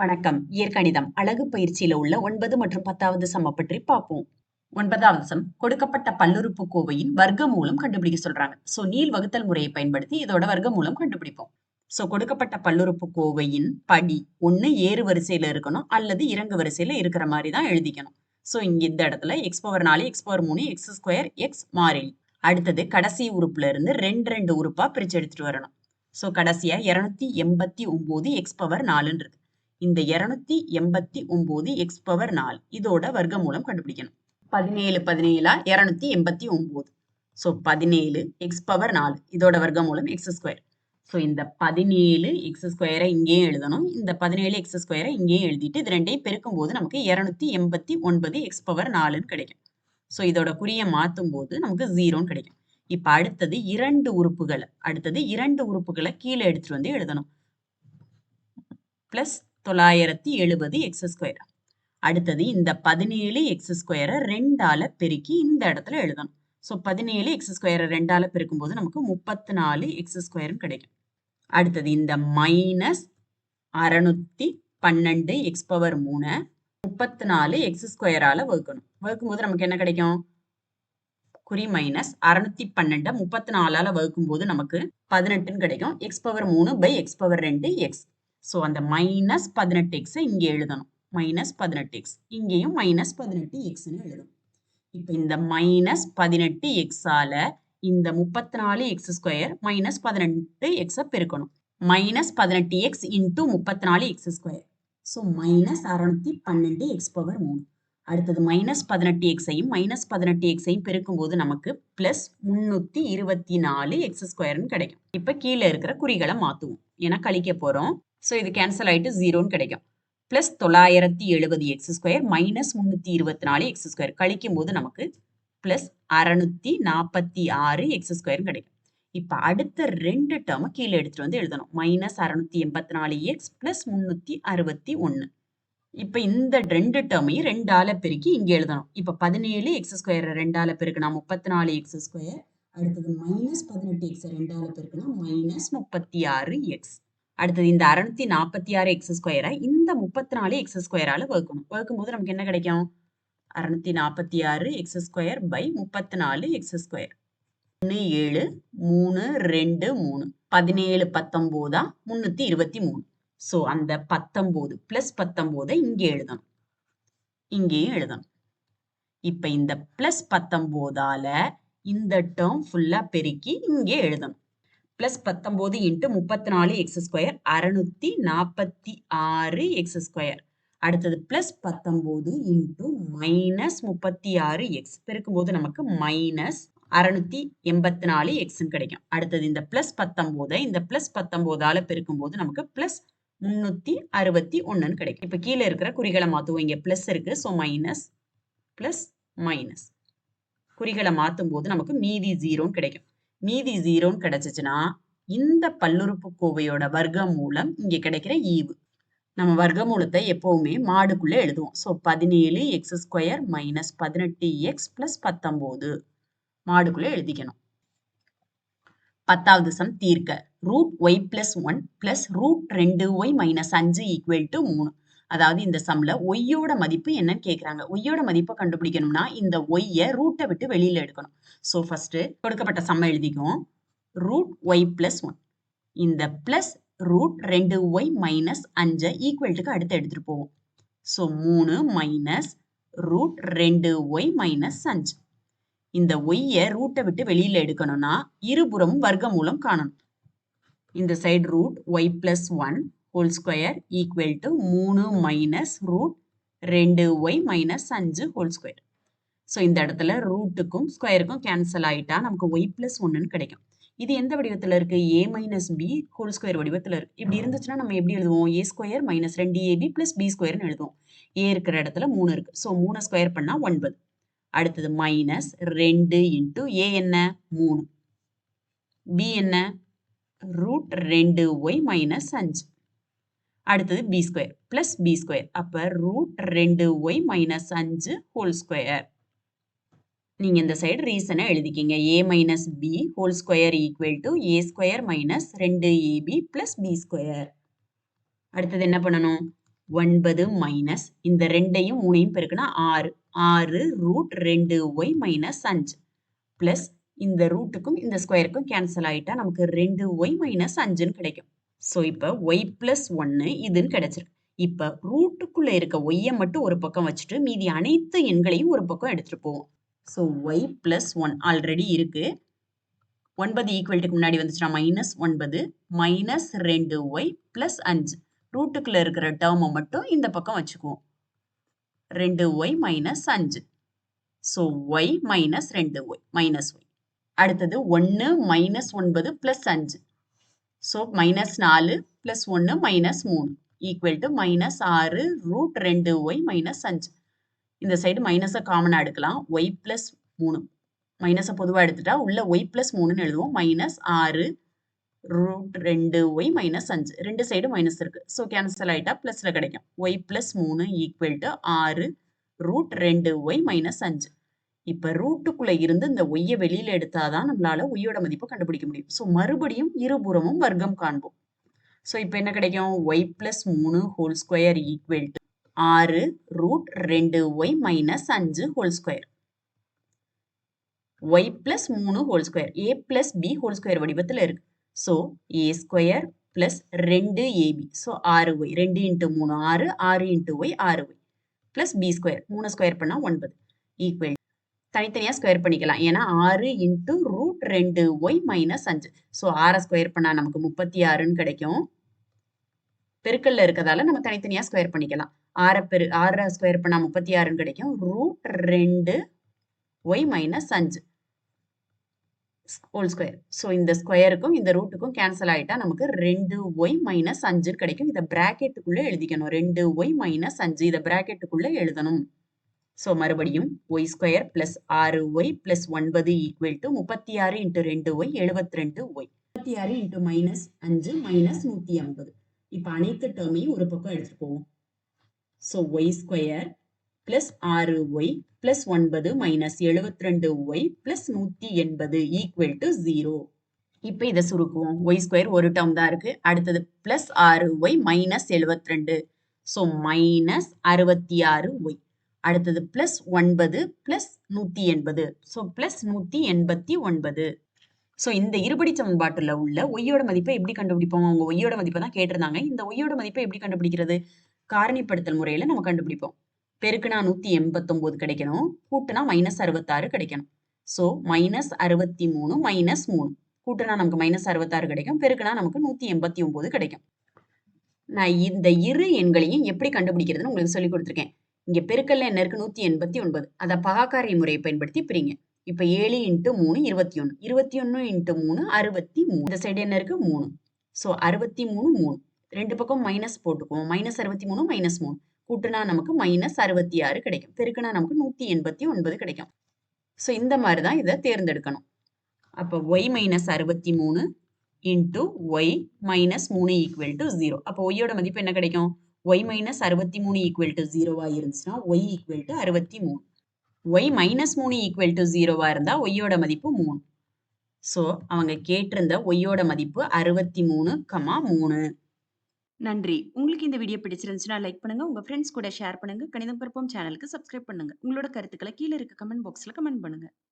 வணக்கம். இயற்கணிதம். அழகு பயிற்சியில உள்ள ஒன்பது மற்றும் பத்தாவது சம பற்றி பார்ப்போம். ஒன்பதாவது சம். கொடுக்கப்பட்ட பல்லுறுப்பு கோவையின் வர்க்க மூலம் கண்டுபிடிக்க சொல்றாங்க. சோ நீள் வகுத்தல் முறையை பயன்படுத்தி இதோட வர்க்க மூலம் கண்டுபிடிப்போம். சோ கொடுக்கப்பட்ட பல்லுறுப்பு கோவையின் படி ஒண்ணு ஏறு வரிசையில இருக்கணும் அல்லது இறங்கு வரிசையில இருக்கிற மாதிரி தான் எழுதிக்கணும். சோ இங்க இந்த இடத்துல எக்ஸ் பவர் நாலு எக்ஸ் பவர் மூணு எக்ஸ் ஸ்கொயர் எக்ஸ் மாறிலி அடுத்தது கடைசி உறுப்புல இருந்து ரெண்டு ரெண்டு உறுப்பா பிரிச்சு எடுத்துட்டு வரணும். சோ கடைசியா இருநூத்தி எண்பத்தி ஒன்பது எக்ஸ் பவர் நாலுன்றது. இந்த இருநூத்தி எண்பத்தி ஒன்பது எக்ஸ் பவர் நாலு. இதோட வர்க்க மூலம் கண்டுபிடிக்கணும். பதினேழு பதினேழா இருநூத்தி எண்பத்தி ஒன்பது. ஸோ பதினேழு எக்ஸ் பவர் நாலு. இதோட வர்க்க மூலம் எக்ஸ் ஸ்கொயர் ஸோ இந்த பதினேழு எக்ஸ் ஸ்கொயரை இங்கேயும் எழுதணும். இந்த பதினேழு எக்ஸ் ஸ்கொயரை இங்கேயும் எழுதிட்டு இது ரெண்டையும் பெருக்கும் போது நமக்கு இருநூத்தி எண்பத்தி ஒன்பது எக்ஸ் பவர் நாலுன்னு கிடைக்கும். ஸோ இதோட குறியை மாற்றும் போது நமக்கு ஜீரோன்னு கிடைக்கும். இப்ப அடுத்தது இரண்டு உறுப்புகளை அடுத்தது இரண்டு உறுப்புகளை கீழே எடுத்துட்டு வந்து எழுதணும். ப்ளஸ் தொள்ளாயிரத்தி எழுபது எக்ஸ் ஸ்கொயர். அடுத்தது இந்த பதினேழு எக்ஸ் ஸ்கொயரை ரெண்டால பெருக்கி இந்த இடத்துல எழுதணும். ஸோ பதினேழு எக்ஸ் ஸ்கொயரை ரெண்டால பெருக்கும் போது நமக்கு முப்பத்தி நாலு எக்ஸ் ஸ்கொயர்னு கிடைக்கும். அடுத்தது இந்த மைனஸ் அறநூத்தி பன்னெண்டு எக்ஸ் பவர் மூணு முப்பத்தி நாலு எக்ஸ் ஸ்கொயரால வகுக்கணும். வகுக்கும் போது நமக்கு என்ன கிடைக்கும்? குறி மைனஸ் அறுநூத்தி பன்னெண்டை முப்பத்தி நாலால வகுக்கும் போது நமக்கு பதினெட்டுன்னு கிடைக்கும். எக்ஸ் பவர் மூணு பை எக்ஸ் பவர் ரெண்டு எக்ஸ். ஸோ அந்த மைனஸ் பதினெட்டு எக்ஸை இங்கே எழுதணும். மைனஸ் பதினெட்டு எக்ஸ் இங்கேயும் மைனஸ் பதினெட்டு எக்ஸ்னு எழுதணும். இப்போ இந்த மைனஸ் பதினெட்டு எக்ஸால இந்த முப்பத்தி நாலு எக்ஸ் ஸ்கொயர் மைனஸ் பதினெட்டு எக்ஸை பெருக்கணும். மைனஸ் பதினெட்டு எக்ஸ் இன்டூ முப்பத்தி நாலு எக்ஸ் ஸ்கொயர் ஸோ மைனஸ் அறநூற்றி பன்னெண்டு எக்ஸ் பவர் மூணு. அடுத்தது மைனஸ் பதினெட்டு எக்ஸையும் மைனஸ் பதினெட்டு எக்ஸையும் பெருக்கும்போது நமக்கு ப்ளஸ் முந்நூற்றி இருபத்தி நாலு எக்ஸ் ஸ்கொயர்னு கிடைக்கும். இப்போ கீழே இருக்கிற குறிகளை மாற்றுவோம். ஏன்னா கழிக்க போகிறோம் ஸோ இது கேன்சல் ஆகிட்டு ஜீரோன்னு கிடைக்கும். ப்ளஸ் தொள்ளாயிரத்தி எழுபது எக்ஸ் ஸ்கொயர் மைனஸ் முந்நூற்றி இருபத்தி நாலு எக்ஸ் ஸ்கொயர் கழிக்கும் போது நமக்கு ப்ளஸ் அறநூற்றி நாற்பத்தி ஆறு எக்ஸ் ஸ்கொயர் கிடைக்கும். இப்போ அடுத்த ரெண்டு டேர்மை கீழே எடுத்துகிட்டு வந்து எழுதணும். மைனஸ் அறநூத்தி எண்பத்தி நாலு எக்ஸ் ப்ளஸ் முந்நூற்றி அறுபத்தி ஒன்று இப்போ இந்த ரெண்டு டேர்மையும் ரெண்டால பெருக்கி இங்கே எழுதணும். இப்போ பதினேழு எக்ஸ் ஸ்கொயர் ரெண்டால பெருக்குனா முப்பத்தி நாலு எக்ஸ் ஸ்கொயர் அடுத்தது மைனஸ் பதினெட்டு எக்ஸ் ரெண்டால பெருக்குனா மைனஸ் முப்பத்தி ஆறு எக்ஸ் அடுத்தது இந்த அறுநூத்தி நாற்பத்தி ஆறு எக்ஸ் ஸ்கொயரை இந்த முப்பத்தி நாலு எக்ஸ் ஸ்கொயரால வகுக்கணும். வகுக்கும் போது நமக்கு என்ன கிடைக்கும்? அறுநூத்தி நாற்பத்தி ஆறு எக்ஸ் ஸ்கொயர் பை முப்பத்தி நாலு எக்ஸ் ஸ்கொயர் ஒன்று ஏழு மூணு ரெண்டு மூணு. பதினேழு பத்தொம்போதா? முந்நூற்றி இருபத்தி மூணு. ஸோ அந்த பத்தொம்போது ப்ளஸ் பத்தொம்போதை இங்கே எழுதணும். இங்கேயும் எழுதணும். இப்போ இந்த ப்ளஸ் பத்தொம்போதால இந்த டேர்ம் ஃபுல்லாக பெருக்கி இங்கே எழுதணும். பிளஸ் பத்தொம்போது இன்ட்டு முப்பத்தி நாலு எக்ஸ் ஸ்கொயர் அறுநூத்தி நாற்பத்தி ஆறு எக்ஸ் ஸ்கொயர் அடுத்தது பிளஸ் பத்தொம்போது இன்ட்டு மைனஸ் முப்பத்தி ஆறு எக்ஸ் பெருக்கும்போது நமக்கு மைனஸ் அறுநூத்தி எண்பத்தி நாலு எக்ஸ்ன்னு கிடைக்கும். அடுத்தது இந்த பிளஸ் பத்தொம்போதை இந்த பிளஸ் பத்தொம்போதால பெருக்கும்போது நமக்கு பிளஸ் முந்நூற்றி அறுபத்தி ஒன்றுன்னு கிடைக்கும். இப்போ கீழே இருக்கிற குறிகளை மாற்றுவோம் இங்கே ப்ளஸ் இருக்குது ஸோ மைனஸ் ப்ளஸ் மைனஸ் குறிகளை மாற்றும் போது நமக்கு மீதி ஜீரோன்னு கிடைக்கும். மீதி ஜீரோன்னு கிடைச்சிச்சுன்னா இந்த பல்லுறுப்புக்கோவையோட வர்க்க மூலம் இங்க கிடைக்கிற ஈவு. நம்ம வர்க்கமூலத்தை எப்பவுமே மாடுக்குள்ளே எழுதுவோம். ஸோ பதினேழு எக்ஸ் ஸ்கொயர் மைனஸ் பதினெட்டு எக்ஸ் பிளஸ் பத்தொம்போது மாடுக்குள்ளே எழுதிக்கணும். பத்தாவது சம் தீர்க்க. Root y plus one plus root ரெண்டு ஒய் மைனஸ் அஞ்சு ஈக்குவல் டு மூணு. அதாவது இந்த சம்ல ஒய்யோட மதிப்பு என்னன்னு கேட்குறாங்க ஒய்யோட மதிப்பை கண்டுபிடிக்கணும்னா இந்த ஒய்யை ரூட்டை விட்டு வெளியில எடுக்கணும். ஸோ ஃபர்ஸ்ட் கொடுக்கப்பட்ட சம்ம எழுதிக்கும் ரூட் ஒய் பிளஸ் ஒன் இந்த பிளஸ் ரூட் ரெண்டு ஒய் மைனஸ் அஞ்சை ஈக்குவல்ட்டுக்கு அடுத்து எடுத்துட்டு போவோம். ஸோ மூணு மைனஸ் ரூட் ரெண்டு ஒய் மைனஸ் அஞ்சு. இந்த ஒய்யை ரூட்டை விட்டு வெளியில எடுக்கணும்னா இருபுறமும் வர்க்க மூலம் காணணும். இந்த side root y plus one whole square equal to மூணு மைனஸ் ரூட் ரெண்டு ஒய் மைனஸ் அஞ்சு ஹோல் ஸ்கொயர் ஸோ இந்த இடத்துல ரூட்டுக்கும் ஸ்கொயருக்கும் கேன்சல் ஆகிட்டா நமக்கு ஒய் ப்ளஸ் ஒன்றுன்னு கிடைக்கும். இது எந்த வடிவத்தில் இருக்குது a minus b whole square வடிவத்தில் இருக்கு. இப்படி இருந்துச்சுன்னா நம்ம எப்படி எழுதுவோம்? ஏ ஸ்கொயர் மைனஸ் ரெண்டு ஏபி ப்ளஸ் பி ஸ்கொயர்னு எழுதுவோம். ஏ இருக்கிற இடத்துல மூணு இருக்கு. ஸோ மூணு ஸ்கொயர் பண்ணால் ஒன்பது. அடுத்தது மைனஸ் ரெண்டு இன்ட்டு ஏ என்ன? மூணு. பி என்ன? ரூட் ரெண்டு ஒய் மைனஸ் அஞ்சு. அடுத்தது b square plus b square அப்போ ரூட் ரெண்டு ஒய் மைனஸ் அஞ்சு ஹோல் ஸ்கொயர் நீங்கள் இந்த சைடு ரீசனை எழுதிக்கிங்க. A minus b whole square equal to a square minus ரெண்டு a b plus b square அடுத்தது என்ன பண்ணணும்? ஒன்பது மைனஸ் இந்த ரெண்டையும் மூணையும் பெருக்கினா ஆறு. ஆறு ரூட் ரெண்டு ஒய் மைனஸ் அஞ்சு. பிளஸ் இந்த ரூட்டுக்கும் இந்த ஸ்கொயருக்கும் கேன்சல் ஆகிட்டா நமக்கு ரெண்டு ஒய் மைனஸ் அஞ்சுன்னு கிடைக்கும். ஸோ இப்போ ஒய் ப்ளஸ் ஒன்று இதுன்னு கிடச்சிருக்கு. இப்போ ரூட்டுக்குள்ளே இருக்க ஒய்யை மட்டும் ஒரு பக்கம் வச்சுட்டு மீதி அனைத்து எண்களையும் ஒரு பக்கம் எடுத்துகிட்டு போவோம். So y plus one already இருக்குது ஒன்பது ஈக்குவல்ட்டுக்கு முன்னாடி வந்துச்சுன்னா மைனஸ் ஒன்பது மைனஸ் ரெண்டு ஒய் ப்ளஸ் அஞ்சு. ரூட்டுக்குள்ளே இருக்கிற டேர்மை மட்டும் இந்த பக்கம் வச்சுக்குவோம். ரெண்டு ஒய் மைனஸ் அஞ்சு. ஸோ ஒய் மைனஸ் ரெண்டு ஒய் மைனஸ் ஒய் அடுத்தது ஒன்று மைனஸ் ஒன்பது ப்ளஸ் அஞ்சு. ஸோ மைனஸ் நாலு ப்ளஸ் ஒன்று மைனஸ் மூணு. ஈக்குவல் டு மைனஸ் ஆறு ரூட் ரெண்டு ஒய் மைனஸ் அஞ்சு. இந்த சைடு மைனஸை காமனாக எடுக்கலாம். ஒய் ப்ளஸ் மூணு. மைனஸை பொதுவாக எடுத்துட்டா உள்ள ஒய் ப்ளஸ் மூணுன்னு எழுதுவோம். மைனஸ் ஆறு ரூட் ரெண்டு ஒய் மைனஸ் அஞ்சு. ரெண்டு சைடு மைனஸ் இருக்கு. ஸோ கேன்சல் ஆகிட்டா ப்ளஸில் கிடைக்கும். ஒய் ப்ளஸ் மூணு ஈக்குவல் டு ஆறு ரூட் ரெண்டு ஒய் மைனஸ் அஞ்சு. இப்போ ரூட்டுக்குள்ளே இருந்து இந்த ஒய்யை வெளியில் எடுத்தாதான் நம்மளால ஒய்யோட மதிப்பை கண்டுபிடிக்க முடியும். ஸோ மறுபடியும் இருபுறமும் வர்க்கம் காண்போம். ஸோ இப்போ என்ன கிடைக்கும்? ஒய் ப்ளஸ் மூணு ஹோல் ஸ்கொயர் ஈக்குவல் டு ஆறு ரூட் ரெண்டு ஒய் மைனஸ் அஞ்சு ஹோல் ஸ்கொயர் ஒய் பிளஸ் மூணு whole square a plus b whole square வடிவத்தில் இருக்கு. ஸோ ஏ ஸ்கொயர் பிளஸ் ரெண்டு ஏபி ஸோ ஆறு ஒய் ரெண்டு இன்ட்டு மூணு ஆறு ஆறு இன்ட்டு ஒய் ஆறு ஒய் பிளஸ் பி ஸ்கொயர் மூணு ஸ்கொயர் பண்ணால் ஒன்பது. ஈக்குவல் தனித்தனியாக ஸ்கொயர் பண்ணிக்கலாம். ஏன்னா ஆறு இன்ட்டு ரூட் ரெண்டு ஒய் மைனஸ் அஞ்சு. ஸோ ஆறை ஸ்கொயர் பண்ணால் நமக்கு முப்பத்தி ஆறுன்னு கிடைக்கும். பெருக்கல்ல இருக்கிறதால நம்ம தனித்தனியாக ஸ்கொயர் பண்ணிக்கலாம். ஆறை பெரு ஆறை ஸ்கொயர் பண்ணால் முப்பத்தி ஆறுன்னு கிடைக்கும். ரூட் ரெண்டு ஒய் மைனஸ் அஞ்சு. ஹோல் ஸ்கொயர் ஸோ இந்த ஸ்கொயருக்கும் இந்த ரூட்டுக்கும் கேன்சல் ஆகிட்டா நமக்கு ரெண்டு ஒய் மைனஸ் அஞ்சு கிடைக்கும். இதை பிராக்கெட்டுக்குள்ளே எழுதிக்கணும். ரெண்டு ஒய் மைனஸ் அஞ்சு. இதை பிராக்கெட்டுக்குள்ளே எழுதணும். ஸோ மறுபடியும் ஒய் ஸ்கொயர் பிளஸ் ஆறு ஒய் பிளஸ் ஒன்பது ஈக்குவல் டு முப்பத்தி ஆறு இன்ட்டு ரெண்டு ஒய் எழுபத்தி ரெண்டு ஒய் முப்பத்தி ஆறு இன்ட்டு மைனஸ் அஞ்சு மைனஸ் நூற்றி ஐம்பது இப்போ அனைத்து டேர்மையும் ஒரு பக்கம் எடுத்துகிட்டு போவோம் ஸோ ஒய் ஸ்கொயர் பிளஸ் ஆறு ஒய் பிளஸ் ஒன்பது மைனஸ் எழுபத்தி ரெண்டு ஒய் பிளஸ் நூற்றி எண்பது ஈக்குவல் டு ஜீரோ இப்போ இதை சுருக்குவோம். ஒய் ஸ்கொயர் ஒரு டேர்ம் தான் இருக்கு. அடுத்தது பிளஸ் ஆறு ஒய் மைனஸ் எழுபத்தி ரெண்டு ஸோ மைனஸ் அறுபத்தி ஆறு ஒய் அடுத்தது பிளஸ் ஒன்பது பிளஸ் நூற்றி எண்பது. ஸோ பிளஸ் நூற்றி எண்பத்தி ஒன்பது. ஸோ இந்த இருபடி சமன்பாட்டில் உள்ள ஒய்யோட மதிப்பை எப்படி கண்டுபிடிப்போம்? அவங்க ஒய்யோட மதிப்பை தான் கேட்டிருந்தாங்க. இந்த ஒய்யோட மதிப்பை எப்படி கண்டுபிடிக்கிறது? காரணிப்படுத்தல் முறையில் நம்ம கண்டுபிடிப்போம். பெருக்குனா நூற்றி எண்பத்தொம்போது கிடைக்கணும். கூட்டுனா மைனஸ் அறுபத்தாறு கிடைக்கணும். ஸோ மைனஸ் அறுபத்தி மூணு மைனஸ் மூணு. கூட்டுனா நமக்கு மைனஸ் அறுபத்தாறு கிடைக்கும். பெருக்குனா நமக்கு நூற்றி எண்பத்தி ஒம்பது கிடைக்கும். நான் இந்த இரு எண்களையும் எப்படி கண்டுபிடிக்கிறதுன்னு உங்களுக்கு சொல்லி கொடுத்துருக்கேன். இங்கே பெருக்கல்ல என்ன இருக்கு? நூற்றி எண்பத்தி ஒன்பது. அதை பகாக்காரி முறையை பயன்படுத்தி பிரிங்க. இப்போ ஏழு இன்ட்டு மூணு இருபத்தி ஒன்று இருபத்தி ஒன்று இன்ட்டு மூணு அறுபத்தி மூணு. இந்த சைடு என்ன இருக்கு? மூணு. ஸோ அறுபத்தி மூணு மூணு. ரெண்டு பக்கம் மைனஸ் போட்டுக்குவோம். மைனஸ் அறுபத்தி மூணு மைனஸ் மூணு. கூட்டுனா நமக்கு மைனஸ் அறுபத்தி ஆறு கிடைக்கும். பெருக்குனா நமக்கு நூற்றி எண்பத்தி ஒன்பது கிடைக்கும். ஸோ இந்த மாதிரி தான் இதை தேர்ந்தெடுக்கணும். அப்போ ஒய் மைனஸ் அறுபத்தி மூணு இன்ட்டு ஒய் மைனஸ் மூணு ஈக்குவல் டு ஜீரோ அப்போ ஒய்யோட மதிப்பு என்ன கிடைக்கும்? ஒய் மைனஸ் அறுபத்தி மூணு ஈக்குவல் டு ஜீரோவாக இருந்துச்சுன்னா ஒய் ஈக்குவல் டு அறுபத்தி மூணு. ஒய் மைனஸ் மூணு ஈக்குவல் டு ஜீரோவாக இருந்தால் ஒய்யோட மதிப்பு மூணு. ஸோ அவங்க கேட்டிருந்த ஒய்யோட மதிப்பு அறுபத்தி மூணு கமா மூணு. நன்றி. உங்களுக்கு இந்த வீடியோ பிடிச்சிருந்துச்சுன்னா லைக் பண்ணுங்க. உங்க ஃப்ரெண்ட்ஸ் கூட ஷேர் பண்ணுங்க. கணிதம் பருப்பம் சேனலுக்கு சப்ஸ்கிரைப் பண்ணுங்க. உங்களோட கருத்துக்களை கீழே இருக்க கமெண்ட் பாக்ஸ்ல கமெண்ட் பண்ணுங்க.